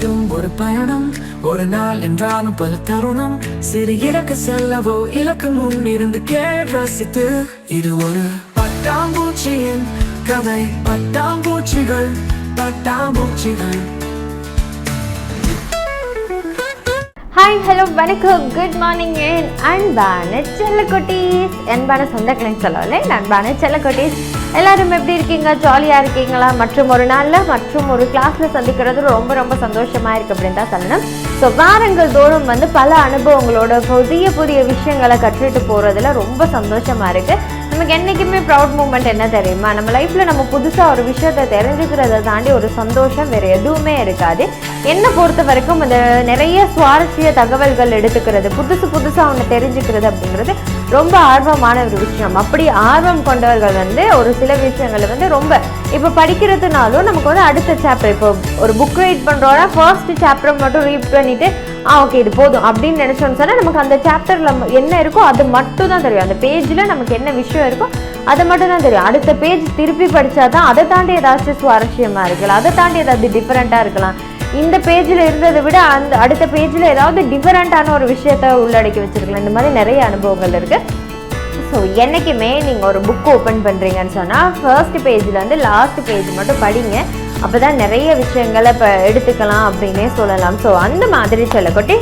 வாழ்க்கையிடும் ஒரு பயணம். ஒரு நாள் என்றாலும் பல தருணம். சிறு இலக்கு செல்லவோ இலக்கு முன் இருந்து கேள் ரசித்து. இது ஒரு பட்டாம்பூச்சியின் கதை. பட்டாம்பூச்சிகள் பட்டாம்பூச்சிகள். ஹாய் ஹலோ வணக்கம். குட் மார்னிங் என் அன்பான செல்லக்குட்டீஸ். அன்பான சொந்தக்களையும் சொல்லலை என் அன்பான செல்லக்குட்டீஸ். எல்லாரும் எப்படி இருக்கீங்க? ஜாலியாக இருக்கீங்களா? மற்றும் ஒரு நாளில் மற்றும் ஒரு கிளாஸில் சந்திக்கிறது ரொம்ப ரொம்ப சந்தோஷமாக இருக்குது அப்படின்னு தான் சொல்லணும். ஸோ வாரங்கள் தோறும் வந்து பல அனுபவங்களோட புதிய புதிய விஷயங்களை கற்றுட்டு போகிறதுல ரொம்ப சந்தோஷமாக இருக்குது நமக்கு என்றைக்குமே ப்ரௌட் மூமெண்ட் என்ன தெரியுமா? நம்ம லைஃப்பில் நம்ம புதுசாக ஒரு விஷயத்தை தெரிஞ்சுக்கிறத தாண்டி ஒரு சந்தோஷம் வேறு எதுவுமே இருக்காது. என்னை பொறுத்த வரைக்கும் இந்த நிறைய சுவாரஸ்ய தகவல்கள் எடுத்துக்கிறது புதுசு புதுசாக ஒன்று தெரிஞ்சுக்கிறது அப்படிங்கிறது ரொம்ப ஆர்வமான ஒரு விஷயம். அப்படி ஆர்வம் கொண்டவர்கள் வந்து ஒரு சில விஷயங்களை வந்து ரொம்ப இப்போ படிக்கிறதுனாலும் நமக்கு வந்து அடுத்த சாப்டர் இப்போ ஒரு புக் ரீட் பண்ணுறோன்னா ஃபர்ஸ்ட் சாப்டர் மட்டும் ரீட் பண்ணிவிட்டு ஆ ஓகே இது போதும் அப்படின்னு நினச்சோன்னு சொன்னால் நமக்கு அந்த சாப்டரில் என்ன இருக்கோ அது மட்டும் தான் தெரியும். அந்த பேஜில் நமக்கு என்ன விஷயம் இருக்கோ அது மட்டும் தான் தெரியும். அடுத்த பேஜ் திருப்பி படித்தா தான் அதை தாண்டி ஏதாச்சும் சுவாரஸ்யமாக இருக்கலாம். அதை தாண்டி ஏதாவது டிஃப்ரெண்ட்டாக இருக்கலாம். இந்த பேஜில் இருந்ததை விட அந்த அடுத்த பேஜில் ஏதாவது டிஃப்ரெண்ட்டான ஒரு விஷயத்த உள்ளடக்கி வச்சிருக்கலாம். இந்த மாதிரி நிறைய அனுபவங்கள் இருக்குது ஸோ என்றைக்குமே நீங்கள் ஒரு புக் ஓப்பன் பண்ணுறீங்கன்னு சொன்னால் ஃபர்ஸ்ட் பேஜ்லேருந்து லாஸ்ட் பேஜ் மட்டும் படிங்க. அப்போ தான் நிறைய விஷயங்களை இப்போ எடுத்துக்கலாம் அப்படின்னே சொல்லலாம். ஸோ அந்த மாதிரி சொல்லக்கொட்டி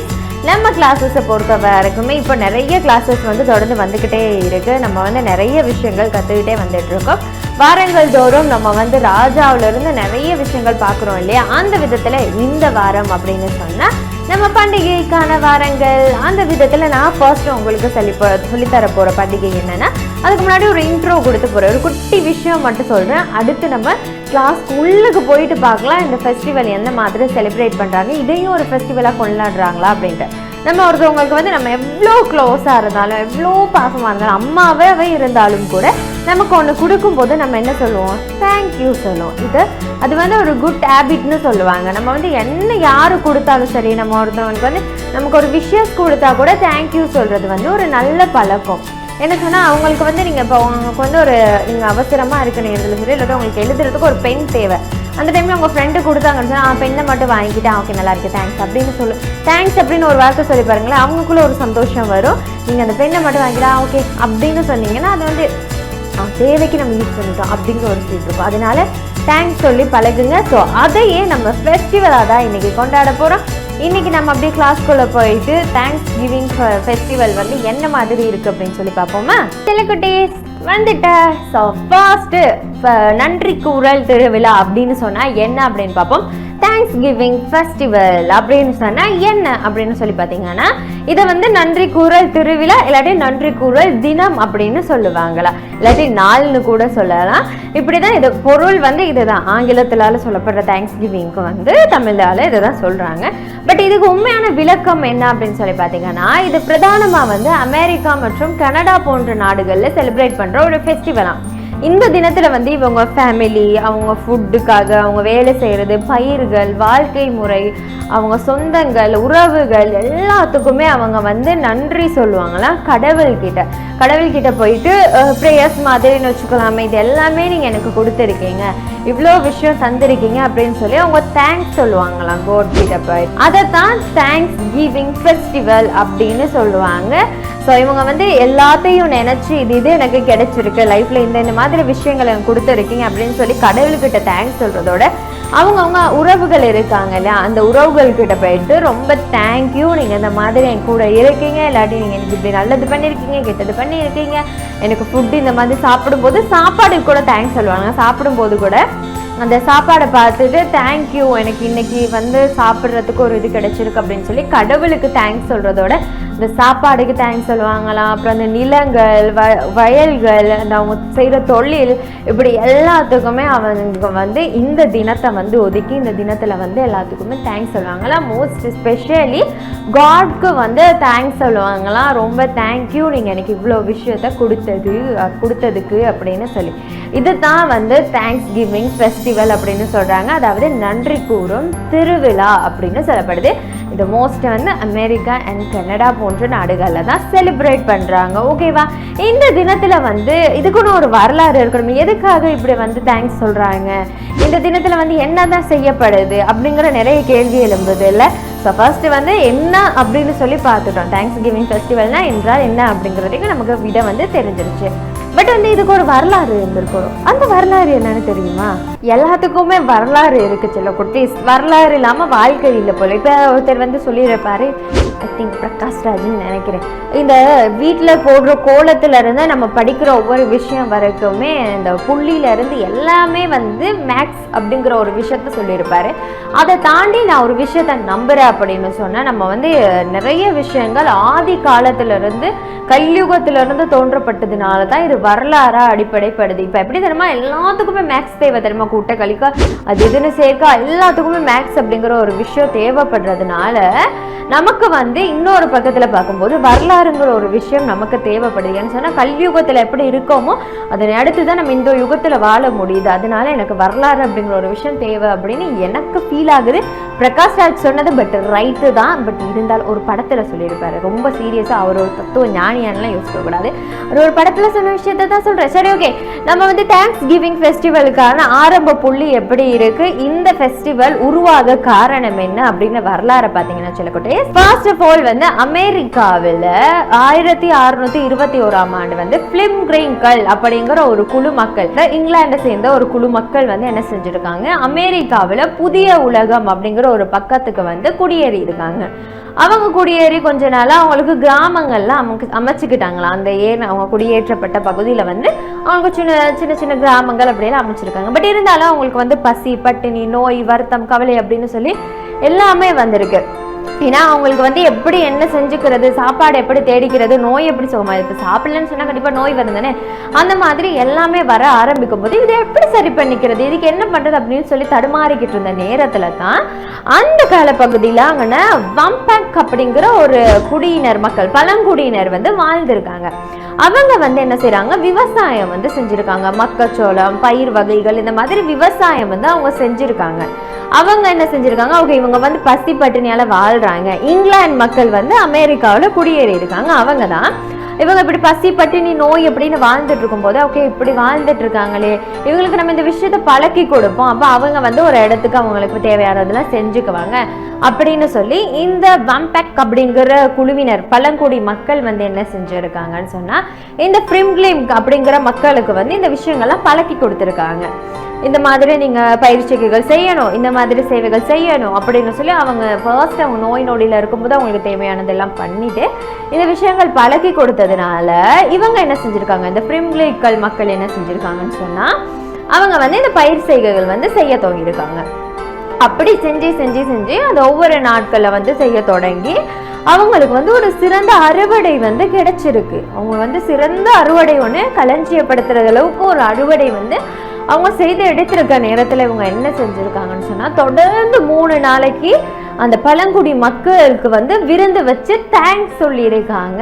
நம்ம கிளாஸஸை பொறுத்த வரைக்குமே இப்போ நிறைய கிளாஸஸ் வந்து தொடர்ந்து வந்துக்கிட்டே இருக்குது நம்ம வந்து நிறைய விஷயங்கள் கற்றுக்கிட்டே வந்துட்டுருக்கோம் வாரங்கள் தோறும் நம்ம வந்து ராஜாவிலிருந்து நிறைய விஷயங்கள் பார்க்குறோம் இல்லையா? அந்த விதத்தில் இந்த வாரம் அப்படின்னு சொன்னால் நம்ம பண்டிகைக்கான வாரங்கள் அந்த விதத்தில் நான் ஃபர்ஸ்ட் உங்களுக்கு சொல்லி சொல்லித்தர போகிற பண்டிகை என்னென்னா அதுக்கு முன்னாடி ஒரு இன்ட்ரோ கொடுத்து போகிறேன் ஒரு குட்டி விஷயம் மட்டும் சொல்கிறேன் அடுத்து நம்ம கிளாஸ்க்கு உள்ளுக்கு போயிட்டு பார்க்கலாம். இந்த ஃபெஸ்டிவல் எந்த மாதிரி செலிப்ரேட் பண்ணுறாங்க இதையும் ஒரு ஃபெஸ்டிவலாக கொண்டாடுறாங்களா அப்படின்ட்டு. நம்ம ஒருத்தவங்களுக்கு வந்து நம்ம எவ்வளோ க்ளோஸாக இருந்தாலும் எவ்வளோ பாசமாக இருந்தாலும் அம்மாவே இருந்தாலும் கூட நமக்கு ஒன்று கொடுக்கும்போது நம்ம என்ன சொல்லுவோம்? தேங்க்யூ சொல்லுவோம். இது அது வந்து ஒரு குட் ஹேபிட்னு சொல்லுவாங்க. நம்ம வந்து என்ன யார் கொடுத்தாலும் சரி நம்ம ஒருத்தவங்களுக்கு வந்து நமக்கு ஒரு விஷயஸ் கொடுத்தா கூட தேங்க்யூ சொல்கிறது வந்து ஒரு நல்ல பழக்கம். என்ன சொன்னால் அவங்களுக்கு வந்து நீங்கள் இப்போ அவங்களுக்கு வந்து ஒரு நீங்கள் அவசரமாக இருக்கணும் நேரத்தில் சொல்லி இல்லாட்டி உங்களுக்கு எழுதுறதுக்கு ஒரு பெண் தேவை. அந்த டைமில் உங்கள் ஃப்ரெண்டு கொடுத்தாங்கன்னு சொன்னால் ஆ பெண்ணை மட்டும் வாங்கிக்கிட்டேன். ஓகே நல்லா இருக்கு. தேங்க்ஸ் அப்படின்னு சொல்லு. தேங்க்ஸ் அப்படின்னு ஒரு வார்த்தை சொல்லி பாருங்களேன். அவங்களுக்குள்ள ஒரு சந்தோஷம் வரும். நீங்கள் அந்த பெண்ணை மட்டும் வாங்கிட்டா ஓகே அப்படின்னு சொன்னீங்கன்னா அது வந்து ஆ, தேவைக்கு நம்ம யூஸ் பண்ணிட்டோம் அப்படிங்கிற ஒரு ஃபீல் இருக்கும். அதனால தேங்க்ஸ் சொல்லி பழகுங்க. ஸோ அதையே நம்ம ஃபெஸ்டிவலாக தான் இன்றைக்கி கொண்டாட போகிறோம் இன்றைக்கி நம்ம அப்படியே கிளாஸ்க்குள்ளே போயிட்டு தேங்க்ஸ் கிவிங் ஃபெஸ்டிவல் வந்து என்ன மாதிரி இருக்குது அப்படின்னு சொல்லி பார்ப்போமா? செல்லக்குட்டீஸ் வந்துட்ட. ஸோ ஃபர்ஸ்ட்டு நன்றி கூறல் திருவிழா அப்படின்னு சொன்னால் என்ன அப்படின்னு பார்ப்போம். தேங்க்ஸ் கிவிங் ஃபெஸ்டிவல் அப்படின்னு சொன்னால் என்ன அப்படின்னு சொல்லி பார்த்தீங்கன்னா இதை வந்து நன்றி கூறல் திருவிழா இல்லாட்டி நன்றி கூறல் தினம் அப்படின்னு சொல்லுவாங்களா இல்லாட்டி நாள்னு கூட சொல்லலாம். இப்படி தான் இது பொருள் வந்து இதுதான். ஆங்கிலத்திலால சொல்லப்படுற தேங்க்ஸ் கிவிங்க்கு வந்து தமிழால இதை தான் சொல்கிறாங்க பட் இதுக்கு உண்மையான விளக்கம் என்ன அப்படின்னு சொல்லி பார்த்தீங்கன்னா இது பிரதானமாக வந்து அமெரிக்கா மற்றும் கனடா போன்ற நாடுகளில் செலிப்ரேட் பண்ணுற ஒரு ஃபெஸ்டிவலாம் இந்த தினத்தில் வந்து இவங்க ஃபேமிலி அவங்க ஃபுட்டுக்காக அவங்க வேலை செய்கிறது பயிர்கள் வாழ்க்கை முறை அவங்க சொந்தங்கள் உறவுகள் எல்லாத்துக்குமே அவங்க வந்து நன்றி சொல்லுவாங்களாம் கடவுள்கிட்ட. கடவுள்கிட்ட போயிட்டு ப்ரேயர்ஸ் மாதிரின்னு வச்சுக்கலாமே இது எல்லாமே நீங்கள் எனக்கு கொடுத்துருக்கீங்க. இவ்வளோ விஷயம் தந்திருக்கீங்க அப்படின்னு சொல்லி அவங்க தேங்க்ஸ் சொல்லுவாங்களாம் கோட் கிட்ட போய். அதை தான் தேங்க்ஸ் கிவிங் ஃபெஸ்டிவல் அப்படின்னு சொல்லுவாங்க. ஸோ இவங்க வந்து எல்லாத்தையும் நினச்சி இது இது எனக்கு கிடைச்சிருக்கு. லைஃப்பில் இந்த இந்த மாதிரி விஷயங்களை எனக்கு கொடுத்துருக்கீங்க அப்படின்னு சொல்லி கடவுள்கிட்ட தேங்க்ஸ் சொல்கிறதோட அவங்கவுங்க உறவுகள் இருக்காங்க இல்லையா? அந்த உறவுகள்கிட்ட போயிட்டு ரொம்ப தேங்க்யூ நீங்கள் இந்த மாதிரி என் கூட இருக்கீங்க. இல்லாட்டி நீங்கள் எனக்கு இப்படி நல்லது பண்ணியிருக்கீங்க கெட்டது பண்ணியிருக்கீங்க. எனக்கு ஃபுட்டு இந்த மாதிரி சாப்பிடும்போது சாப்பாடு கூட தேங்க்ஸ் சொல்லுவாங்க. சாப்பிடும்போது கூட அந்த சாப்பாடை பார்த்துட்டு தேங்க்யூ எனக்கு இன்னைக்கு வந்து சாப்பிட்றதுக்கு ஒரு இது கிடைச்சிருக்கு அப்படின்னு சொல்லி கடவுளுக்கு தேங்க்ஸ் சொல்கிறதோட இந்த சாப்பாடுக்கு தேங்க்ஸ் சொல்லுவாங்களாம். அப்புறம் அந்த நிலங்கள் வ வயல்கள் அந்த அவங்க செய்கிற தொழில் இப்படி எல்லாத்துக்குமே அவங்க வந்து இந்த தினத்தை வந்து ஒதுக்கி இந்த தினத்தில் வந்து எல்லாத்துக்குமே தேங்க்ஸ் சொல்லுவாங்களாம். மோஸ்ட் ஸ்பெஷலி காட்க்கு வந்து தேங்க்ஸ் சொல்லுவாங்களாம். ரொம்ப தேங்க்யூ நீங்கள் எனக்கு இவ்வளோ விஷயத்த கொடுத்தது கொடுத்ததுக்கு அப்படின்னு சொல்லி. இதுதான் வந்து தேங்க்ஸ் கிவிங் ஃபெஸ்டிவல் அப்படின்னு சொல்கிறாங்க அதாவது நன்றி கூறும் திருவிழா அப்படின்னு சொல்லப்படுது. இது மோஸ்ட் வந்து அமெரிக்கா அண்ட் கனடா போன்ற நாடுகளில் தான் செலிப்ரேட் பண்ணுறாங்க ஓகேவா இந்த தினத்தில் வந்து இதுக்குன்னு ஒரு வரலாறு இருக்கணும். எதுக்காக இப்படி வந்து தேங்க்ஸ் சொல்கிறாங்க இந்த தினத்தில் வந்து என்ன தான் செய்யப்படுது அப்படிங்கிற நிறைய கேள்வி எழும்புது இல்லை? ஸோ ஃபர்ஸ்ட் வந்து என்ன அப்படின்னு சொல்லி பார்த்துட்டோம். தேங்க்ஸ் கிவிங் ஃபெஸ்டிவல்னால் என்றால் என்ன அப்படிங்கிறதுக்கு நமக்கு விட வந்து தெரிஞ்சிருச்சு. பட் வந்து இதுக்கு ஒரு வரலாறு இருந்திருக்கணும். அந்த வரலாறு என்னன்னு தெரியுமா? எல்லாத்துக்குமே வரலாறு இருக்கு சில குட்டீஸ். வரலாறு இல்லாமல் வாழ்க்கை இல்லை போல. இப்போ ஒருத்தர் வந்து சொல்லியிருப்பாரு ஐ திங்க் பிரகாஷ் ராஜ்னு நினைக்கிறேன். இந்த வீட்டில் போடுற கோலத்துல இருந்து நம்ம படிக்கிற ஒவ்வொரு விஷயம் வரைக்குமே இந்த புள்ளியில இருந்து எல்லாமே வந்து மேக்ஸ் அப்படிங்கிற ஒரு விஷயத்த சொல்லியிருப்பாரு. அதை தாண்டி நான் ஒரு விஷயத்த நம்புறேன் அப்படின்னு சொன்னா நம்ம வந்து நிறைய விஷயங்கள் ஆதி காலத்துல இருந்து கல்யுகத்துல இருந்து தோன்றப்பட்டதுனால தான் இது வரலாறா அடிப்படைப்படுது. இப்போ எப்படி தெரியுமா? எல்லாத்துக்குமே மேக்ஸ் தேவை தெரியுமா? கூட்ட கழிக்க. அது இதுன்னு சேர்க்கா எல்லாத்துக்குமே மேக்ஸ் அப்படிங்கிற ஒரு விஷயம் தேவைப்படுறதுனால நமக்கு வந்து இன்னொரு பக்கத்தில் பார்க்கும்போது வரலாறுங்கிற ஒரு விஷயம் நமக்கு தேவைப்படுது. ஏன்னு சொன்னால் கல்வியுகத்தில் எப்படி இருக்கோமோ அதனை அடுத்து தான் நம்ம இந்த யுகத்தில் வாழ முடியுது. அதனால எனக்கு வரலாறு அப்படிங்கிற ஒரு விஷயம் தேவை அப்படின்னு எனக்கு ஃபீல் ஆகுது. பிரகாஷ் ராஜ் சொன்னது பட் ரைட்டு தான். பட் இருந்தாலும் ஒரு படத்தில் சொல்லியிருப்பாரு. ரொம்ப சீரியஸாக அவர் ஒரு தத்துவ ஞானியானலாம் யோசிக்கக்கூடாது அவர் ஒரு படத்தில் சொன்ன விஷயத்த தான் சொல்கிறேன் சரி ஓகே நம்ம வந்து தேங்க்ஸ் கிவிங் ஃபெஸ்டிவலுக்கான ஆரம்ப புள்ளி எப்படி இருக்குது இந்த ஃபெஸ்டிவல் உருவாக காரணம் என்ன அப்படின்னு வரலாறை பார்த்தீங்கன்னா சொல்லக்கூடிய ஃபர்ஸ்ட் ஆஃப் ஆல் வந்து அமெரிக்காவில் ஆயிரத்தி அறுநூத்தி இருபத்தி ஓராம் ஆண்டு வந்து ஃபிலிம் கிரீன்கள் அப்படிங்கிற ஒரு குழு மக்கள் இங்கிலாண்டை சேர்ந்த ஒரு குழு மக்கள் வந்து என்ன செஞ்சுருக்காங்க? அமெரிக்காவில் புதிய உலகம் அப்படிங்கிற ஒரு பக்கத்துக்கு வந்து குடியேறி இருக்காங்க அவங்க குடியேறி கொஞ்ச நாளா அவங்களுக்கு கிராமங்கள்லாம் அமைக்கு அமைச்சுக்கிட்டாங்களாம் அந்த ஏன் அவங்க குடியேற்றப்பட்ட பகுதியில் வந்து அவங்களுக்கு சின்ன சின்ன சின்ன கிராமங்கள் அப்படியெல்லாம் அமைச்சிருக்காங்க. பட் இருந்தாலும் அவங்களுக்கு வந்து பசி பட்டினி நோய் வருத்தம் கவலை அப்படின்னு சொல்லி எல்லாமே வந்திருக்கு. ஏன்னா அவங்களுக்கு வந்து எப்படி என்ன செஞ்சுக்கிறது சாப்பாடு எப்படி தேடிக்கிறது நோய் எப்படி சுகமா இப்போ சாப்பிடலன்னு சொன்னா கண்டிப்பா நோய் வரும் தானே அந்த மாதிரி எல்லாமே வர ஆரம்பிக்கும் போது இதை எப்படி சரி பண்ணிக்கிறது இதுக்கு என்ன பண்றது அப்படின்னு சொல்லி தடுமாறிக்கிட்டு இருந்த நேரத்துல தான் அந்த காலப்பகுதியில் அங்கே வம்பேக் அப்படிங்கிற ஒரு குடியினர் மக்கள் பழங்குடியினர் வந்து வாழ்ந்திருக்காங்க. அவங்க வந்து என்ன செய்கிறாங்க விவசாயம் வந்து செஞ்சிருக்காங்க. மக்காச்சோளம் பயிர் வகைகள் இந்த மாதிரி விவசாயம் வந்து அவங்க செஞ்சிருக்காங்க. அவங்க என்ன செஞ்சிருக்காங்க அவங்க இவங்க வந்து பசி பட்டினியால வாழ்கிறாங்க இங்கிலாந்து மக்கள் வந்து அமெரிக்காவில் குடியேறி இருக்காங்க அவங்க தான் இவங்க இப்படி பசி பட்டினி நோய் அப்படின்னு வாழ்ந்துட்டு இருக்கும்போது ஓகே இப்படி வாழ்ந்துட்டு இருக்காங்களே. இவங்களுக்கு நம்ம இந்த விஷயத்த பழக்கி கொடுப்போம். அப்போ அவங்க வந்து ஒரு இடத்துக்கு அவங்களுக்கு தேவையானதெல்லாம் செஞ்சுக்குவாங்க. அப்படின்னு சொல்லி இந்த வம்பேக் அப்படிங்கிற குழுவினர் பழங்குடி மக்கள் வந்து என்ன செஞ்சுருக்காங்கன்னு சொன்னால் இந்த ஃப்ரிம்க்லிம் அப்படிங்கிற மக்களுக்கு வந்து இந்த விஷயங்கள்லாம் பழக்கி கொடுத்துருக்காங்க. இந்த மாதிரி நீங்கள் பயிற்சிகள் செய்யணும் இந்த மாதிரி சேவைகள் செய்யணும் அப்படின்னு சொல்லி அவங்க ஃபர்ஸ்ட் அவங்க நோய் நொடியில் இருக்கும்போது அவங்களுக்கு தேவையானதெல்லாம் பண்ணிவிட்டு இந்த விஷயங்கள் பழக்கி கொடுத்தது கொடுத்ததுனால இவங்க என்ன செஞ்சுருக்காங்க? இந்த பிரிம்லிக்கல் மக்கள் என்ன செஞ்சுருக்காங்கன்னு சொன்னால் அவங்க வந்து இந்த பயிர் செய்கைகள் வந்து செய்ய தொடங்கியிருக்காங்க. அப்படி செஞ்சு செஞ்சு செஞ்சு அந்த ஒவ்வொரு நாட்களில் வந்து செய்ய தொடங்கி அவங்களுக்கு வந்து ஒரு சிறந்த அறுவடை வந்து கிடைச்சிருக்கு. அவங்க வந்து சிறந்த அறுவடை ஒன்று களஞ்சியப்படுத்துறது அளவுக்கு ஒரு அறுவடை வந்து அவங்க செய்து எடுத்திருக்க நேரத்தில் இவங்க என்ன செஞ்சுருக்காங்கன்னு சொன்னால் தொடர்ந்து மூணு நாளைக்கு அந்த பழங்குடி மக்களுக்கு வந்து விருந்து வச்சு தேங்க்ஸ் சொல்லியிருக்காங்க.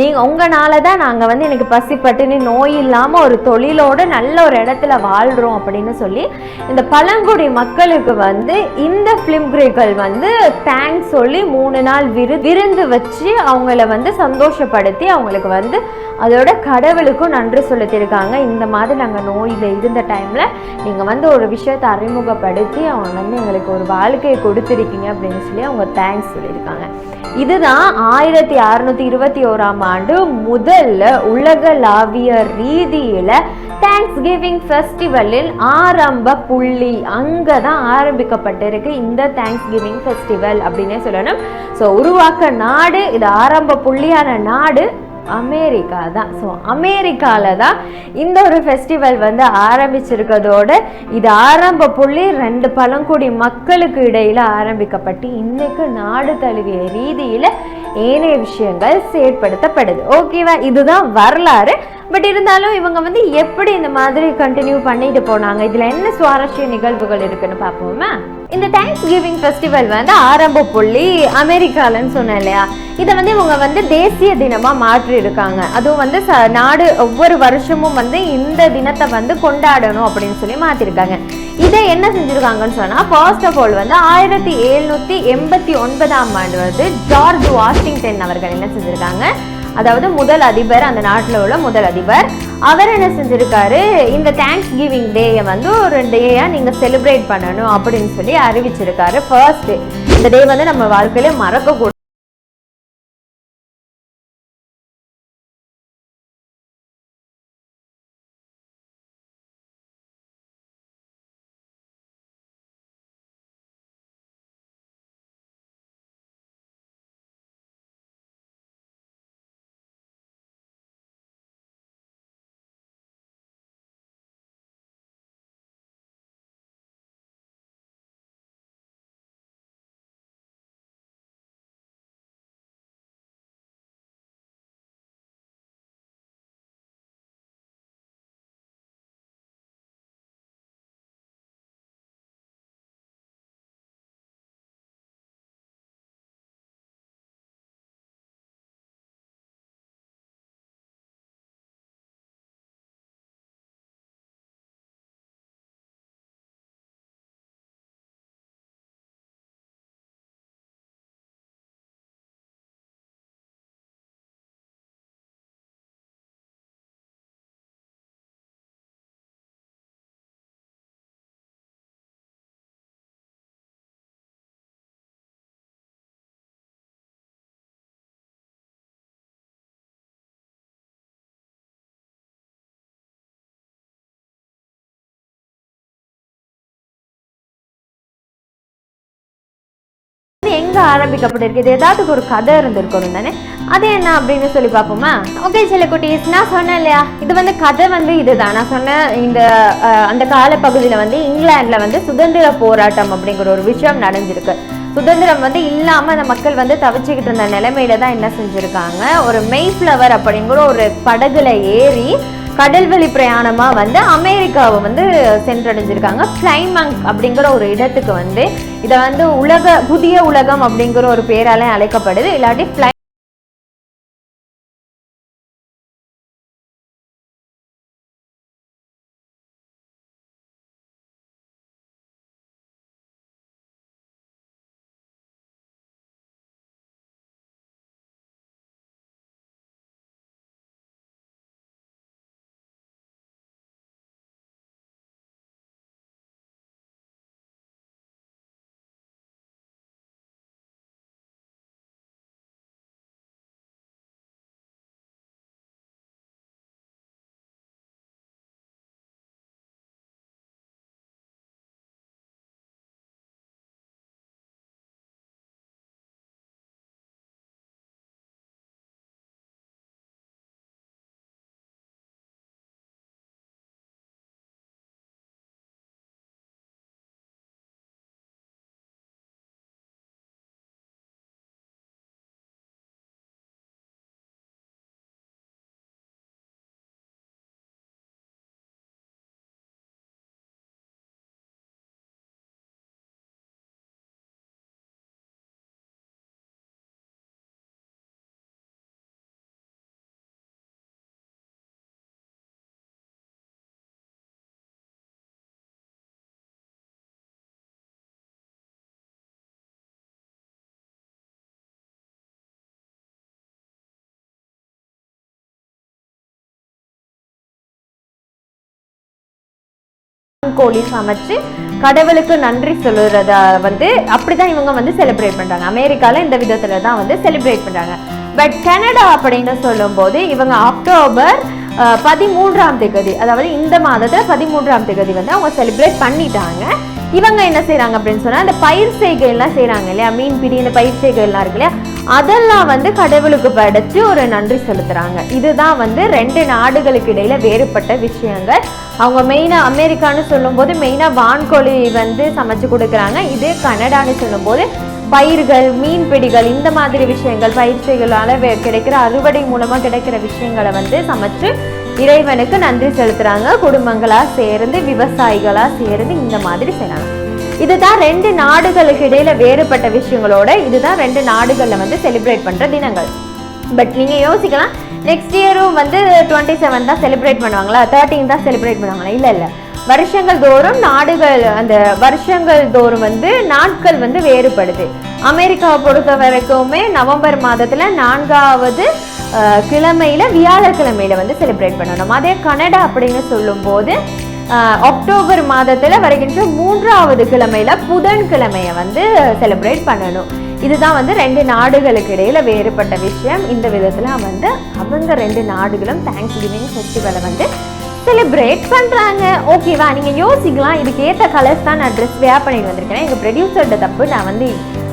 நீங்கள் உங்களால தான் நாங்கள் வந்து எனக்கு பசிப்பட்டுன்னு நோய் இல்லாமல் ஒரு தொழிலோடு நல்ல ஒரு இடத்துல வாழ்கிறோம் அப்படின்னு சொல்லி இந்த பழங்குடி மக்களுக்கு வந்து இந்த ஃபிலிம்கிரிகள் வந்து தேங்க்ஸ் சொல்லி மூணு நாள் விரு விருந்து வச்சு அவங்கள வந்து சந்தோஷப்படுத்தி அவங்களுக்கு வந்து அதோட கடவுளுக்கும் நன்றி செலுத்தியிருக்காங்க இந்த மாதிரி நாங்கள் நோயில் இருந்த டைமில் நீங்கள் வந்து ஒரு விஷயத்தை அறிமுகப்படுத்தி அவங்க வந்து எங்களுக்கு ஒரு வாழ்க்கையை கொடுத்துருக்கீங்க அப்படின்னு சொல்லி அவங்க தேங்க்ஸ் சொல்லியிருக்காங்க. இதுதான் ஆயிரத்தி அறுநூத்தி இருபத்தி ஓராம் ஆண்டு முதல்ல உலகளாவிய ரீதியில் தேங்க்ஸ் கிவிங் ஃபெஸ்டிவலின் ஆரம்ப புள்ளி அங்கே தான் ஆரம்பிக்கப்பட்டிருக்கு இந்த தேங்க்ஸ் கிவிங் ஃபெஸ்டிவல் அப்படின்னே சொல்லணும். ஸோ உருவாக்க நாடு இது ஆரம்ப புள்ளியான நாடு அமெரிக்கா தான் ஸோ அமெரிக்காவில் தான் இந்த ஒரு ஃபெஸ்டிவல் வந்து ஆரம்பிச்சிருக்கதோட இது ஆரம்ப புள்ளி ரெண்டு பழங்குடி மக்களுக்கு இடையில் ஆரம்பிக்கப்பட்டு இன்னைக்கு நாடு தழுவிய ரீதியில் ஏனைய விஷயங்கள் செயற்படுத்தப்படுது. ஓகேவா இதுதான் வரலாறு. பட் இருந்தாலும் இவங்க வந்து எப்படி இந்த மாதிரி கண்டினியூ பண்ணிட்டு போனாங்க? இதில் என்ன சுவாரஸ்ய நிகழ்வுகள் இருக்குன்னு பார்ப்போமா? இந்த தேங்க்ஸ் கிவிங் ஃபெஸ்டிவல் வந்து ஆரம்ப புள்ளி அமெரிக்காலன்னு சொன்னேன் இல்லையா? இதை வந்து இவங்க வந்து தேசிய தினமாக மாற்றியிருக்காங்க. அதுவும் வந்து ச நாடு ஒவ்வொரு வருஷமும் வந்து இந்த தினத்தை வந்து கொண்டாடணும் அப்படின்னு சொல்லி மாற்றிருக்காங்க. இதை என்ன செஞ்சுருக்காங்கன்னு சொன்னால் ஃபர்ஸ்ட் ஆஃப் ஆல் வந்து ஆயிரத்தி எழுநூற்றி எண்பத்தி ஒன்பதாம் ஆண்டு வந்து ஜார்ஜ் வாஷிங்டன் அவர்கள் என்ன செஞ்சுருக்காங்க? அதாவது முதல் அதிபர் அந்த நாட்டில் உள்ள முதல் அதிபர். அவர் என்ன செஞ்சுருக்காரு? இந்த தேங்க்ஸ் கிவிங் டேயை வந்து ஒரு டேயா நீங்க செலிப்ரேட் பண்ணணும் அப்படின்னு சொல்லி அறிவிச்சிருக்காரு. ஃபர்ஸ்ட் இந்த டே வந்து நம்ம வாழ்க்கையில மறக்க எங்கே ஆரம்பிக்கப்பட்டிருக்கு? இது ஏதாவது ஒரு கதை இருந்திருக்கணும் தானே? அது என்ன அப்படின்னு சொல்லி பார்ப்போமா? ஓகே சில குட்டீஸ் நான் சொன்னேன் இல்லையா? இது வந்து கதை வந்து இதுதான். நான் சொன்ன இந்த அந்த காலப்பகுதியில் வந்து இங்கிலாண்டில் வந்து சுதந்திர போராட்டம் அப்படிங்கிற ஒரு விஷயம் நடந்திருக்கு. சுதந்திரம் வந்து இல்லாமல் அந்த மக்கள் வந்து தவிச்சுக்கிட்டு இருந்த நிலைமையில தான் என்ன செஞ்சுருக்காங்க? ஒரு மெய்ஃப்ளவர் அப்படிங்கிற ஒரு படகுல ஏறி கடல்வழி பிரயாணமா வந்து அமெரிக்காவை வந்து சென்றடைஞ்சிருக்காங்க. பிளைமங்க் அப்படிங்கிற ஒரு இடத்துக்கு வந்து இதை வந்து உலக புதிய உலகம் அப்படிங்கிற ஒரு பேராலே அழைக்கப்படுது. இல்லாட்டி கோழி சமைச்சு கடவுளுக்கு நன்றி சொல்லுறத வந்து அப்படிதான் இவங்க வந்து செலிப்ரேட் பண்றாங்க. அமெரிக்கால இந்த விதத்துல தான் வந்து செலிப்ரேட் பண்றாங்க. பட் கனடா அப்படின்னு சொல்லும்போது இவங்க அக்டோபர் பதிமூன்றாம் தேதி அதாவது இந்த மாதத்துல பதிமூன்றாம் தேதி வந்து அவங்க செலிப்ரேட் பண்ணிட்டாங்க. இவங்க என்ன செய்றாங்க அப்படின்னு சொன்னால் இந்த பயிர் செய்கையெல்லாம் செய்கிறாங்க இல்லையா? மீன் பிடி இந்த பயிர் செய்கையெல்லாம் இருக்கு இல்லையா? அதெல்லாம் வந்து கடவுளுக்கு படைச்சு ஒரு நன்றி செலுத்துறாங்க. இதுதான் வந்து ரெண்டு நாடுகளுக்கு இடையில வேறுபட்ட விஷயங்கள். அவங்க மெயினாக அமெரிக்கான்னு சொல்லும்போது மெயினாக வான்கோழி வந்து சமைச்சு கொடுக்குறாங்க. இதே கனடான்னு சொல்லும்போது பயிர்கள் மீன்பிடிகள் இந்த மாதிரி விஷயங்கள் பயிற்சிகளால் கிடைக்கிற அறுவடை மூலமாக கிடைக்கிற விஷயங்களை வந்து சமைச்சு இறைவனுக்கு நன்றி செலுத்துறாங்க. குடும்பங்களா சேர்ந்து விவசாயிகளா சேர்ந்து இந்த மாதிரி செய்யறாங்க. இதுதான் ரெண்டு நாடுகளுக்கு இடையில வேறுபட்ட விஷயங்களோட இதுதான் ரெண்டு நாடுகள்ல வந்து செலிப்ரேட் பண்ற தினங்கள். பட் நீங்க யோசிக்கலாம். நெக்ஸ்ட் இயரும் வந்து டுவெண்ட்டி செவன் தான் செலிப்ரேட் பண்ணுவாங்களா? தேர்ட்டீன் தான் செலிப்ரேட் பண்ணுவாங்களா? இல்ல இல்ல. வருஷங்கள் தோறும் நாடுகள் அந்த வருஷங்கள் தோறும் வந்து நாட்கள் வந்து வேறுபடுது. அமெரிக்காவை பொறுத்த வரைக்குமே நவம்பர் மாதத்துல நான்காவது கிழமையில் வியாழக்கிழமையில் வந்து செலிப்ரேட் பண்ணணும். அதே கனடா அப்படின்னு சொல்லும்போது அக்டோபர் மாதத்தில் வருகின்ற மூன்றாவது கிழமையில புதன்கிழமையை வந்து செலிப்ரேட் பண்ணணும். இதுதான் வந்து ரெண்டு நாடுகளுக்கு இடையில் வேறுபட்ட விஷயம். இந்த விதத்தில் வந்து அவங்க ரெண்டு நாடுகளும் தேங்க்ஸ் கிவிங் ஃபெஸ்டிவலை வந்து செலிப்ரேட் பண்ணுறாங்க ஓகேவா நீங்கள் யோசிக்கலாம். இதுக்கு கலர்ஸ் தான் நான் ட்ரெஸ் வேர் பண்ணிட்டு வந்திருக்கேன். எங்கள் ப்ரொடியூசர்கிட்ட தப்பு. நான் வந்து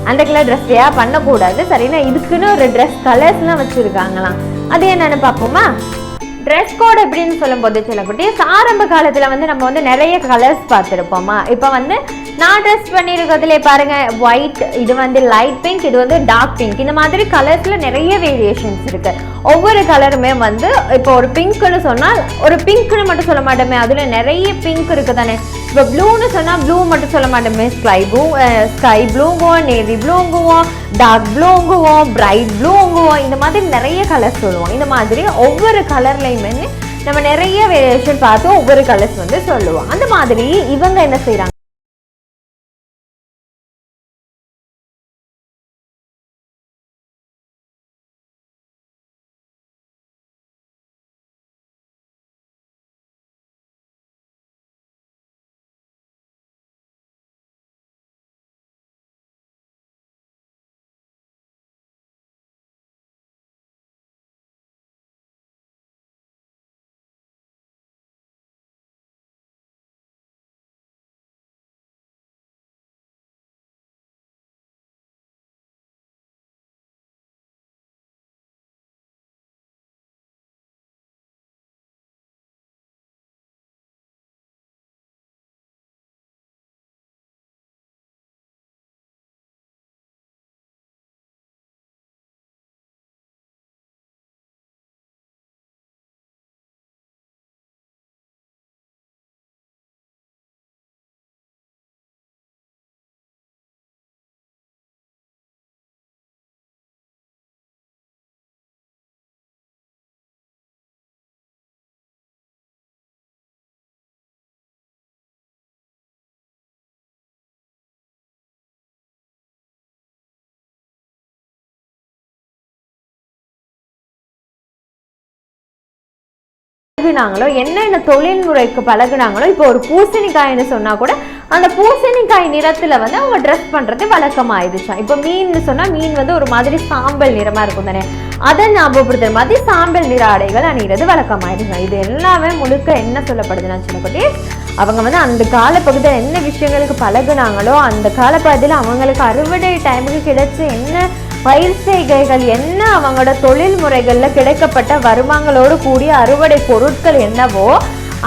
அந்த கலர் ட்ரெஸ்ஸையா பண்ணக்கூடாது. சரினா இதுக்குன்னு ஒரு ட்ரெஸ் கலர்ஸ்லாம் வச்சிருக்காங்களாம். அது என்னன்னு பார்ப்போமா? ட்ரெஸ் கோட் அப்படின்னு சொல்லும்போது சில குட்டீஸ் ஆரம்ப காலத்தில் வந்து நம்ம வந்து நிறைய கலர்ஸ் பார்த்துருப்போமா? இப்போ வந்து நான் ட்ரெஸ் பண்ணியிருக்கிறதுலே பாருங்க ஒயிட் இது வந்து லைட் பிங்க் இது வந்து டார்க் பிங்க் இந்த மாதிரி கலர்ஸில் நிறைய வேரியேஷன்ஸ் இருக்கு. ஒவ்வொரு கலருமே வந்து இப்போ ஒரு பிங்க்னு சொன்னால் ஒரு பிங்க்னு மட்டும் சொல்ல மாட்டோமே அதில் நிறைய பிங்க் இருக்குது தானே இப்போ ப்ளூன்னு சொன்னால் ப்ளூ மட்டும் சொல்ல மாட்டோமே. ஸ்கை ப்ளூ ஸ்கை ப்ளூங்குவோம் நேவி ப்ளூங்குவோம் டார்க் ப்ளூங்குவோம் பிரைட் ப்ளூங்குவோம் இந்த மாதிரி நிறைய கலர்ஸ் சொல்லுவோம். இந்த மாதிரி ஒவ்வொரு கலர்லையுமே நம்ம நிறைய வேரியேஷன் பார்த்து ஒவ்வொரு கலர்ஸ் வந்து சொல்லுவோம். அந்த மாதிரி இவங்க என்ன செய்கிறாங்க பழகினாங்களோ என்னென்ன தொழில்முறைக்கு பழகுனாங்களோ இப்போ ஒரு பூசணிக்காய்னு சொன்னா கூட அந்த பூசணிக்காய் நிறத்துல வந்து அவங்க ட்ரெஸ் பண்றது வழக்கமாயிடுச்சாம் இப்போ மீன் சொன்னா மீன் வந்து ஒரு மாதிரி சாம்பல் நிறமா இருக்கும் தானே? அதை ஞாபகப்படுத்துற மாதிரி சாம்பல் நிற ஆடைகள் அணிகிறது வழக்கமாயிடுச்சு? இது எல்லாமே முழுக்க என்ன சொல்லப்படுதுன்னா சொல்லக்கூடிய அவங்க வந்து அந்த காலப்பகுதியில் என்ன விஷயங்களுக்கு பழகுனாங்களோ அந்த காலப்பகுதியில் அவங்களுக்கு அறுவடை டைமுக்கு கிடைச்ச என்ன பயிர் செய்கைகள் என்ன அவங்களோட தொழில் முறைகளில் கிடைக்கப்பட்ட வருமானங்களோடு கூடிய அறுவடை பொருட்கள் என்னவோ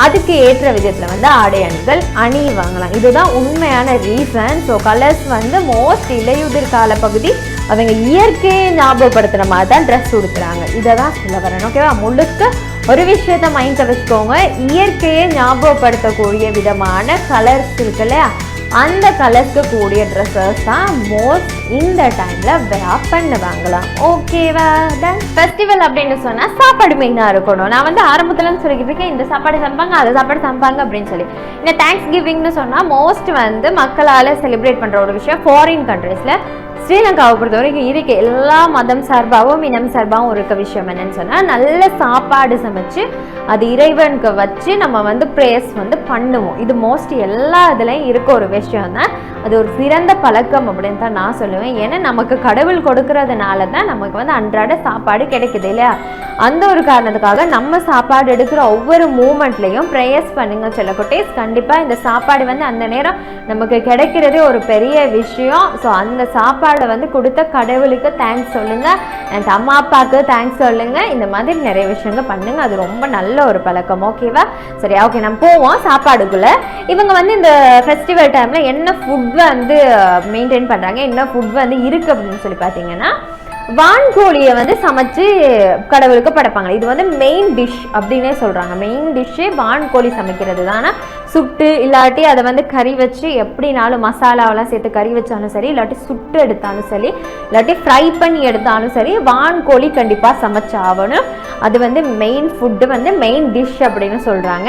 அதுக்கு ஏற்ற விதத்தில் வந்து ஆடை அணிகள் அணிவாங்கலாம் இதுதான் உண்மையான ரீசன் ஸோ கலர்ஸ் வந்து மோஸ்ட் இலையுதிர் கால பகுதி அவங்க இயற்கையை ஞாபகப்படுத்துகிற மாதிரி தான் ட்ரெஸ் உடுத்துறாங்க. இதை தான் சொல்ல வரேன். ஓகேவா முழுக்க ஒரு விஷயத்த மைண்டில் வச்சுக்கோங்க. இயற்கையை ஞாபகப்படுத்தக்கூடிய விதமான கலர்ஸ் இருக்கு இல்லையா? அந்த கலர்ஸ்க்கு கூடிய ட்ரெஸ்ஸஸ் தான் மோஸ்ட் இந்த டைமில் வேர் பண்ணுவாங்களாம் ஓகேவா டன் ஃபெஸ்டிவல் அப்படின்னு சொன்னால் சாப்பாடு மெயினாக இருக்கணும். நான் வந்து ஆரம்பத்துலன்னு சொல்லிக்கிட்டு இருக்கேன். இந்த சாப்பாடு சமைப்பாங்க அதை சாப்பாடு சமைப்பாங்க அப்படின்னு சொல்லி. இந்த தேங்க்ஸ் கிவிங்னு சொன்னால் மோஸ்ட் வந்து மக்களால் செலிப்ரேட் பண்ணுற ஒரு விஷயம் ஃபாரின் கண்ட்ரீஸில் ஸ்ரீலங்காவை பொறுத்த வரைக்கும் இருக்கு எல்லா மதம் சார்பாகவும் இனம் சார்பாகவும் இருக்க விஷயம் என்னன்னு சொன்னால் நல்ல சாப்பாடு சமைச்சு அது இறைவனுக்கு வச்சு நம்ம வந்து ப்ரேயர்ஸ் வந்து பண்ணுவோம். இது மோஸ்ட் எல்லா இதுலையும் இருக்க ஒரு விஷயம் தான் அது ஒரு சிறந்த பழக்கம் அப்படின்னு தான் நான் சொல்லுவேன். ஏன்னா நமக்கு கடவுள் கொடுக்கறதுனால தான் நமக்கு வந்து அன்றாட சாப்பாடு கிடைக்குது இல்லையா? அந்த ஒரு காரணத்துக்காக நம்ம சாப்பாடு எடுக்கிற ஒவ்வொரு மூமெண்ட்லேயும் ப்ரேயர்ஸ் பண்ணுங்க சில கண்டிப்பாக இந்த சாப்பாடு வந்து அந்த நேரம் நமக்கு கிடைக்கிறதே ஒரு பெரிய விஷயம். ஸோ அந்த சாப்பாடு வந்து கொடுத்த கடவுளுக்கு தேங்க்ஸ் சொல்லுங்கள் என் அம்மா அப்பாவுக்கு தேங்க்ஸ் சொல்லுங்கள் இந்த மாதிரி நிறைய விஷயங்கள் பண்ணுங்கள் அது ரொம்ப நல்ல ஒரு பழக்கம் ஓகேவா சரியா ஓகே நம்ம போவோம் சாப்பாடுக்குள்ளே. இவங்க வந்து இந்த ஃபெஸ்டிவல் டைமில் என்ன ஃபுட் வந்து மெயின்டைன் பண்ணுறாங்க என்ன ஃபுட் வந்து இருக்குது அப்படின்னு சொல்லி பார்த்தீங்கன்னா வான்கோழியை வந்து சமைச்சு கடவுளுக்கு படைப்பாங்க. இது வந்து மெயின் டிஷ் அப்படின்னே சொல்கிறாங்க மெயின் டிஷ்ஷே வான்கோழி சமைக்கிறது தான் சுட்டு இல்லாட்டி அதை வந்து கறி வச்சு எப்படினாலும் மசாலாவெல்லாம் சேர்த்து கறி வச்சாலும் சரி இல்லாட்டி சுட்டு எடுத்தாலும் சரி இல்லாட்டி ஃப்ரை பண்ணி எடுத்தாலும் சரி வான்கோழி கண்டிப்பாக சமைச்சாகணும். அது வந்து மெயின் ஃபுட்டு வந்து மெயின் டிஷ் அப்படின்னு சொல்கிறாங்க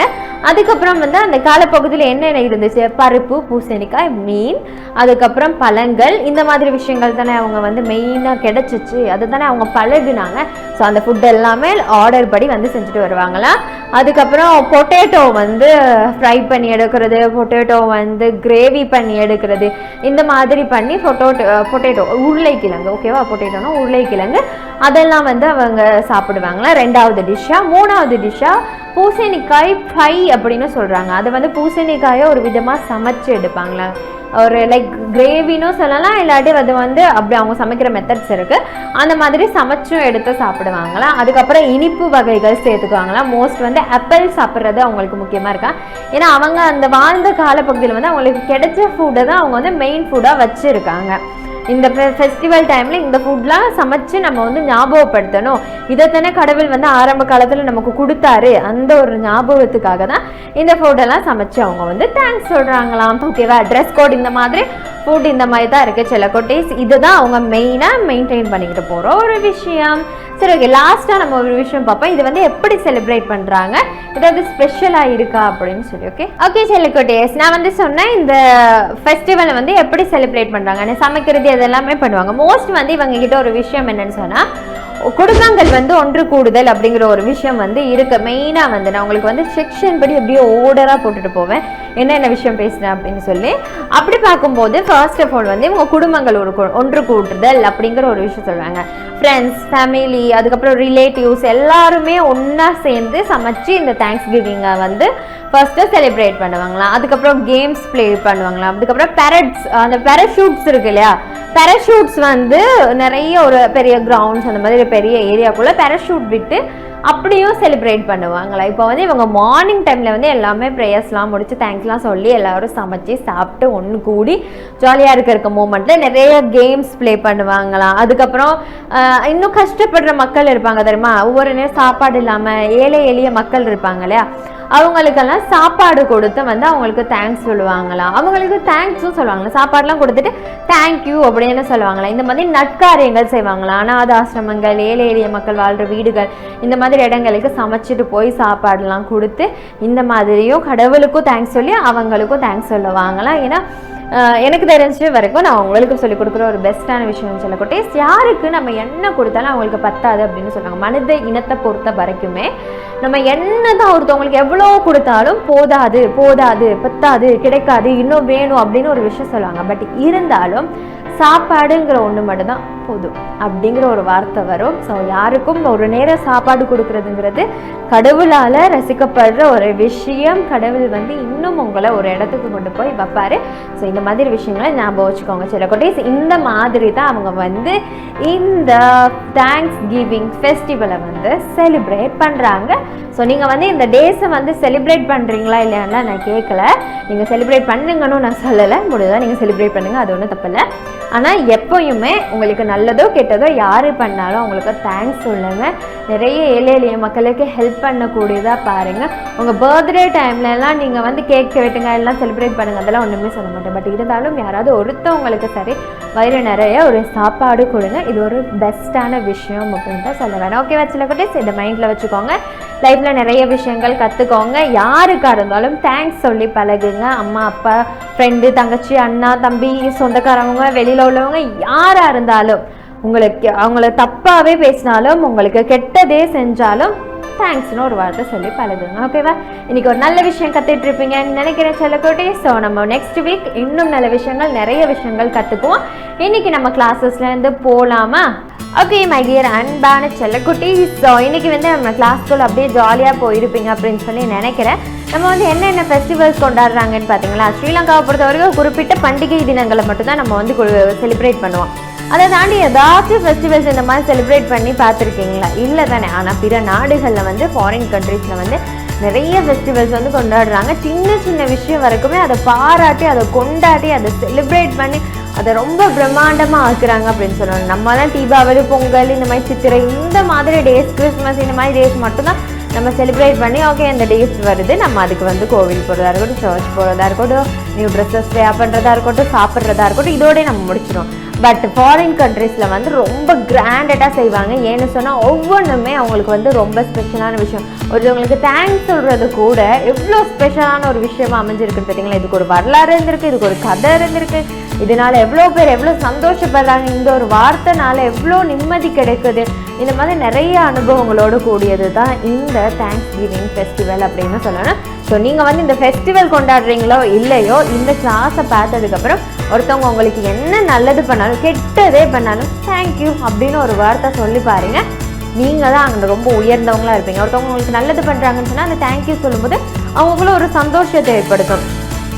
அதுக்கப்புறம் வந்து அந்த காலப்பகுதியில் என்னென்ன இருந்துச்சு? பருப்பு பூசணிக்காய் மீன் அதுக்கப்புறம் பழங்கள் இந்த மாதிரி விஷயங்கள் தானே அவங்க வந்து மெயினாக கிடச்சிச்சு. அதை தானே அவங்க பழகுனாங்க. ஸோ அந்த ஃபுட் எல்லாமே ஆர்டர் படி வந்து செஞ்சுட்டு வருவாங்களாம் அதுக்கப்புறம் பொட்டேட்டோ வந்து ஃப்ரை பண்ணி எடுக்கிறது பொட்டேட்டோ வந்து கிரேவி பண்ணி எடுக்கிறது. இந்த மாதிரி பண்ணி பொட்டோட்டோ பொட்டேட்டோ உருளைக்கிழங்கு ஓகேவா பொட்டேட்டோனா உருளைக்கிழங்கு. அதெல்லாம் வந்து அவங்க சாப்பிடுவாங்களா? ரெண்டாவது டிஷ்ஷாக மூணாவது டிஷ்ஷாக பூசணிக்காய் ஃப்ரை அப்படின்னு சொல்கிறாங்க அதை வந்து பூசணிக்காயை ஒரு விதமாக சமைச்சு எடுப்பாங்களா? ஒரு லைக் கிரேவினும் சொல்லலாம் இல்லாட்டி அது வந்து அப்படி அவங்க சமைக்கிற மெத்தட்ஸ் இருக்குது அந்த மாதிரி சமைச்சும் எடுத்து சாப்பிடுவாங்களா? அதுக்கப்புறம் இனிப்பு வகைகள் சேர்த்துக்குவாங்களா? மோஸ்ட் வந்து ஆப்பிள் சாப்பிட்றது அவங்களுக்கு முக்கியமாக இருக்கா? ஏன்னா அவங்க அந்த வாழ்ந்த காலப்பகுதியில் வந்து அவங்களுக்கு கிடைச்ச ஃபுட்டை தான் அவங்க வந்து மெயின் ஃபுட்டாக வச்சுருக்காங்க. இந்த ஃபெஸ்டிவல் டைமில் இந்த ஃபுட்லாம் சமைச்சு நம்ம வந்து ஞாபகப்படுத்தணும். இதைத்தானே கடவுள் வந்து ஆரம்ப காலத்தில் நமக்கு கொடுத்தாரு. அந்த ஒரு ஞாபகத்துக்காக தான் இந்த ஃபுட்டெல்லாம் சமைச்சு அவங்க வந்து தேங்க்ஸ் சொல்கிறாங்களாம் ஓகேவா ட்ரெஸ் கோட் இந்த மாதிரி ஃபுட் இந்த மாதிரி தான் இருக்குது சில கொட்டேஸ் இதுதான் அவங்க மெயினாக மெயின்டைன் பண்ணிக்கிட்டு போகிற ஒரு விஷயம். சரி ஓகே லாஸ்ட்டாக நம்ம ஒரு விஷயம் பார்ப்போம். இது வந்து எப்படி செலிப்ரேட் பண்ணுறாங்க ஏதாவது ஸ்பெஷலாக இருக்கா அப்படின்னு சொல்லி ஓகே ஓகே செல்லக்கோட்டேஸ் நான் வந்து சொன்னேன் இந்த ஃபெஸ்டிவலை வந்து எப்படி செலிப்ரேட் பண்ணுறாங்க சமைக்கிறது இதெல்லாமே பண்ணுவாங்க. மோஸ்ட் வந்து இவங்க கிட்ட ஒரு விஷயம் என்னன்னு சொன்னால் குடும்பங்கள் வந்து ஒன்று கூடுதல் அப்படிங்கிற ஒரு விஷயம் வந்து இருக்கு. மெயினாக வந்து நான் உங்களுக்கு வந்து செக்ஷன் படி எப்படியோ ஓர்டராக போட்டுட்டு போவேன். என்னென்ன விஷயம் பேசுகிறேன் அப்படின்னு சொல்லி. அப்படி பார்க்கும்போது ஃபர்ஸ்ட் ஆஃப் ஆல் வந்து இவங்க குடும்பங்கள் ஒரு ஒன்று கூட்டுதல் அப்படிங்கிற ஒரு விஷயம் சொல்கிறாங்க ஃப்ரெண்ட்ஸ் ஃபேமிலி அதுக்கப்புறம் ரிலேட்டிவ்ஸ் எல்லாருமே ஒன்றா சேர்ந்து சமைச்சு இந்த தேங்க்ஸ் கிவிங்கை வந்து ஃபர்ஸ்ட்டு செலிப்ரேட் பண்ணுவாங்களாம். அதுக்கப்புறம் கேம்ஸ் ப்ளே பண்ணுவாங்களாம். அதுக்கப்புறம் பேரட்ஸ் அந்த பேரஷூட்ஸ் இருக்கு இல்லையா? பேரஷூட்ஸ் வந்து நிறைய ஒரு பெரிய கிரவுண்ட்ஸ் அந்த மாதிரி பெரிய ஏரியாக்குள்ளே பேராஷூட் விட்டு அப்படியும் செலிப்ரேட் பண்ணுவாங்களா? இப்போ வந்து இவங்க மார்னிங் டைமில் வந்து எல்லாமே ப்ரேயர்ஸ்லாம் முடித்து தேங்க்ஸ்லாம் சொல்லி எல்லோரும் சமைச்சு சாப்பிட்டு ஒன்று கூடி ஜாலியாக இருக்க இருக்க மூமெண்ட்டில் நிறைய கேம்ஸ் ப்ளே பண்ணுவாங்களாம் அதுக்கப்புறம் இன்னும் கஷ்டப்படுற மக்கள் இருப்பாங்க தெரியுமா? ஒவ்வொரு நேரம் சாப்பாடு இல்லாமல் ஏழை எளிய மக்கள் இருப்பாங்க இல்லையா? அவங்களுக்கெல்லாம் சாப்பாடு கொடுத்து வந்து அவங்களுக்கு தேங்க்ஸ் சொல்லுவாங்களாம் அவங்களுக்கு தேங்க்ஸும் சொல்லுவாங்களா? சாப்பாடுலாம் கொடுத்துட்டு தேங்க்யூ அப்படின்னு சொல்லுவாங்களா? இந்த மாதிரி நட்காரியங்கள் செய்வாங்களா? அனாத ஆசிரமங்கள் ஏழை எளிய மக்கள் வாழ்கிற வீடுகள் இந்த மாதிரி இடங்களுக்கு சமைச்சிட்டு போய் சாப்பாடுலாம் கொடுத்து இந்த மாதிரியும் கடவுளுக்கும் தேங்க்ஸ் சொல்லி அவங்களுக்கும் தேங்க்ஸ் சொல்லுவாங்களாம் ஏன்னா எனக்கு தெரிஞ்ச வரைக்கும் நான் அவங்களுக்கு சொல்லிக் கொடுக்குற ஒரு பெஸ்ட்டான விஷயம்னு சொல்லக்கூடிய யாருக்கு நம்ம என்ன கொடுத்தாலும் அவங்களுக்கு பத்தாது அப்படின்னு சொல்லுவாங்க மனித இனத்தை பொறுத்த வரைக்குமே நம்ம என்ன தான் ஒருத்தவங்களுக்கு எவ்வளோ கொடுத்தாலும் போதாது போதாது பத்தாது கிடைக்காது இன்னும் வேணும் அப்படின்னு ஒரு விஷயம் சொல்லுவாங்க. பட் இருந்தாலும் சாப்பாடுங்கிற ஒன்று மட்டும்தான். போதும். அப்படிங்கிற ஒரு வார்த்தை வரும். ஸோ யாருக்கும் ஒரு நேரம் சாப்பாடு கொடுக்கறதுங்கிறது கடவுளால் ரசிக்கப்படுற ஒரு விஷயம். கடவுள் வந்து இன்னும் உங்களை ஒரு இடத்துக்கு கொண்டு போய் வைப்பாரு. ஸோ இந்த மாதிரி விஷயங்களை ஞாபகம் வச்சுக்கோங்க. சில கொட்டேஸ் இந்த மாதிரி தான் அவங்க வந்து இந்த தேங்க்ஸ் கிவிங் ஃபெஸ்டிவலை வந்து செலிப்ரேட் பண்ணுறாங்க ஸோ நீங்கள் வந்து இந்த டேஸை வந்து செலிப்ரேட் பண்ணுறீங்களா இல்லையான்னா நான் கேட்கல நீங்கள் செலிப்ரேட் பண்ணுங்கன்னு நான் சொல்லலை. முடியுதா நீங்கள் செலிப்ரேட் பண்ணுங்கள் அது ஒன்றும் தப்பில்லை ஆனால் எப்போயுமே உங்களுக்கு நல்லதோ கெட்டதோ யார் பண்ணாலும் அவங்களுக்கு தேங்க்ஸ் சொல்லுங்கள் நிறைய ஏழை எளிய மக்களுக்கு ஹெல்ப் பண்ணக்கூடியதாக பாருங்கள் உங்கள் பர்த்டே டைம்லலாம் நீங்கள் வந்து கேக் வெட்டுங்க எல்லாம் செலிப்ரேட் பண்ணுங்கள் அதெல்லாம் ஒன்றுமே சொல்ல மாட்டேன். பட் இருந்தாலும் யாராவது ஒருத்தவங்களுக்கு சரி வயிறு நிறைய ஒரு சாப்பாடு கொடுங்க. இது ஒரு பெஸ்ட்டான விஷயம் அப்படின்னு தான் சொல்ல வேணாம் ஓகே வச்சுல குட்டீஸ். இதை மைண்டில் வச்சுக்கோங்க. லைஃப்பில் நிறைய விஷயங்கள் கற்றுக்கோங்க யாருக்காக இருந்தாலும் தேங்க்ஸ் சொல்லி பழகுங்க. அம்மா அப்பா ஃப்ரெண்டு தங்கச்சி அண்ணா தம்பி சொந்தக்காரவங்க வெளியில் உள்ளவங்க யாராக இருந்தாலும் உங்களுக்கு அவங்கள தப்பாகவே பேசினாலும் உங்களுக்கு கெட்டதே செஞ்சாலும் தேங்க்ஸ்னு ஒரு வார்த்தை சொல்லி பழகுங்க. ஓகேவா இன்னைக்கு ஒரு நல்ல விஷயம் கற்றுட்டு இருப்பீங்கன்னு நினைக்கிறேன் செல்லக்குட்டி ஸோ நம்ம நெக்ஸ்ட் வீக் இன்னும் நல்ல விஷயங்கள் நிறைய விஷயங்கள் கற்றுக்குவோம் இன்னைக்கு நம்ம கிளாஸஸ்லேருந்து போகலாமா ஓகே மை டியர் அன்பான செல்லக்குட்டி. ஸோ இன்னைக்கு வந்து நம்ம கிளாஸ்க்குள்ள அப்படியே ஜாலியாக போயிருப்பீங்க அப்படின்னு சொல்லி நினைக்கிறேன். நம்ம வந்து என்னென்ன ஃபெஸ்டிவல்ஸ் கொண்டாடுறாங்கன்னு பார்த்தீங்களா ஸ்ரீலங்காவை பொறுத்த வரைக்கும் குறிப்பிட்ட பண்டிகை தினங்களை மட்டும்தான் நம்ம வந்து செலிப்ரேட் பண்ணுவோம். அதை தாண்டி ஏதாச்சும் ஃபெஸ்டிவல்ஸ் இந்த மாதிரி செலிப்ரேட் பண்ணி பார்த்துருக்கீங்களா? இல்லை தானே. ஆனால் பிற நாடுகளில் வந்து ஃபாரின் கண்ட்ரீஸில் வந்து நிறைய ஃபெஸ்டிவல்ஸ் வந்து கொண்டாடுறாங்க. சின்ன சின்ன விஷயம் வரைக்குமே அதை பாராட்டி அதை கொண்டாடி அதை செலிப்ரேட் பண்ணி அதை ரொம்ப பிரம்மாண்டமாக ஆக்குறாங்க அப்படின்னு சொல்லணும். நம்மலாம் தீபாவளி பொங்கல் இந்த மாதிரி சித்திரை இந்த மாதிரி டேஸ் கிறிஸ்மஸ் இந்த மாதிரி டேஸ் மட்டும்தான் நம்ம செலிப்ரேட் பண்ணி ஓகே இந்த டேஸ் வருது. நம்ம அதுக்கு வந்து கோவில் போகிறதா இருக்கட்டும் சர்ச் போகிறதா இருக்கட்டும் நியூ ட்ரெஸ்ஸஸ் வேர் பண்ணுறதா இருக்கட்டும் சாப்பிட்றதா இருக்கட்டும் இதோடய நம்ம முடிச்சிடும் பட் ஃபாரின் கண்ட்ரீஸில் வந்து ரொம்ப கிராண்டடாக செய்வாங்க. ஏன்னு சொன்னால் ஒவ்வொன்றுமே அவங்களுக்கு வந்து ரொம்ப ஸ்பெஷலான விஷயம். ஒருத்தவங்களுக்கு தேங்க்ஸ் சொல்கிறது கூட எவ்வளோ ஸ்பெஷலான ஒரு விஷயமா அமைஞ்சிருக்கு பார்த்தீங்களா இதுக்கு ஒரு வரலாறு இருந்திருக்கு இதுக்கு ஒரு கதை இருந்திருக்கு. இதனால் எவ்வளோ பேர் எவ்வளோ சந்தோஷப்படுறாங்க. இந்த ஒரு வார்த்தைனால எவ்வளோ நிம்மதி கிடைக்குது. இந்த மாதிரி நிறைய அனுபவங்களோடு கூடியது தான் இந்த தேங்க்ஸ் கிவிங் ஃபெஸ்டிவல் அப்படின்னு சொல்லணும். ஸோ நீங்கள் வந்து இந்த ஃபெஸ்டிவல் கொண்டாடுறீங்களோ இல்லையோ இந்த கிளாஸை பார்த்ததுக்கப்புறம் ஒருத்தவங்க உங்களுக்கு என்ன நல்லது பண்ணாலும் கெட்டதே பண்ணாலும் தேங்க்யூ அப்படின்னு ஒரு வார்த்தை சொல்லி பாருங்க. நீங்கள் தான் அங்கே ரொம்ப உயர்ந்தவங்களா இருப்பீங்க. ஒருத்தவங்க உங்களுக்கு நல்லது பண்ணுறாங்கன்னு சொன்னால் அந்த தேங்க்யூ சொல்லும்போது அவங்களுக்குள்ள ஒரு சந்தோஷத்தை ஏற்படுத்தும்.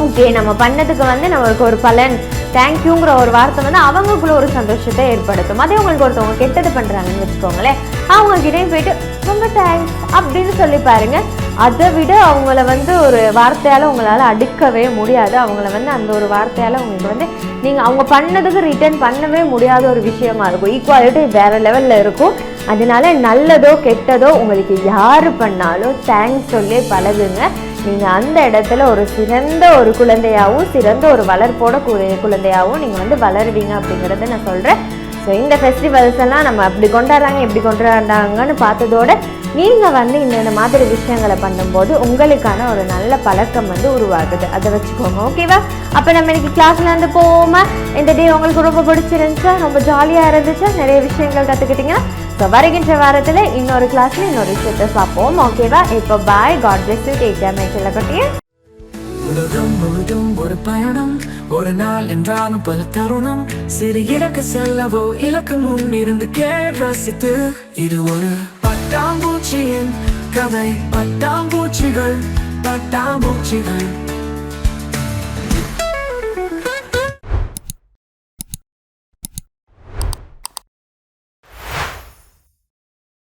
ஓகே நம்ம பண்ணதுக்கு வந்து நம்மளுக்கு ஒரு பலன் தேங்க்யூங்கிற ஒரு வார்த்தை வந்து அவங்களுக்குள்ள ஒரு சந்தோஷத்தை ஏற்படுத்தும். அதே உங்களுக்கு ஒருத்தவங்க கெட்டது பண்ணுறாங்கன்னு வச்சுக்கோங்களேன் அவங்க கிட்டேயும் போயிட்டு ரொம்ப தேங்க்ஸ் அப்படின்னு சொல்லி பாருங்க. அதை விட அவங்கள வந்து ஒரு வார்த்தையால் உங்களால் அடுக்கவே முடியாது. அவங்கள வந்து அந்த ஒரு வார்த்தையால் உங்களுக்கு வந்து நீங்கள் அவங்க பண்ணதுக்கு ரிட்டர்ன் பண்ணவே முடியாத ஒரு விஷயமா இருக்கும். ஈக்குவாலிட்டி வேறு லெவலில் இருக்கும். அதனால நல்லதோ கெட்டதோ உங்களுக்கு யார் பண்ணாலும் தேங்க்ஸ் சொல்லி பழகுங்க. நீங்கள் அந்த இடத்துல ஒரு சிறந்த ஒரு குழந்தையாகவும் சிறந்த ஒரு வளர்ப்போட கு- குழந்தையாகவும் நீங்கள் வந்து வளருவீங்க அப்படிங்கிறத நான் சொல்கிறேன் ஸோ இந்த ஃபெஸ்டிவல்ஸ் எல்லாம் நம்ம அப்படி கொண்டாடுறாங்க இப்படி கொண்டாடுறாங்கன்னு பார்த்ததோட நீங்கள் வந்து இந்த இந்த மாதிரி விஷயங்களை பண்ணும்போது உங்களுக்கான ஒரு நல்ல பழக்கம் வந்து உருவாகுது. அதை வச்சுக்கோங்க ஓகேவா அப்போ நம்ம இன்னைக்கு கிளாஸில் வந்து போவோமா? இந்த டே உங்களுக்கு ரொம்ப பிடிச்சிருந்துச்சா? ரொம்ப ஜாலியாக இருந்துச்சா? நிறைய விஷயங்கள் கற்றுக்கிட்டீங்கன்னா ஸோ வருகின்ற வாரத்தில் இன்னொரு கிளாஸ்ல இன்னொரு விஷயத்தை பார்ப்போம். ஓகேவா இப்போ bye God bless you take care மைச்சல கொட்டியே. உலகம் முழுதும் ஒரு பயணம். ஒரு நாள் என்றாலும் பல தருணம். சிறு இலக்கு செல்லவோ இலக்கு முன் இருந்து கேள் ரசித்து. இது ஒரு பட்டாம்பூச்சியின் கதை. பட்டாம்பூச்சிகள் பட்டாம்பூச்சிகள்.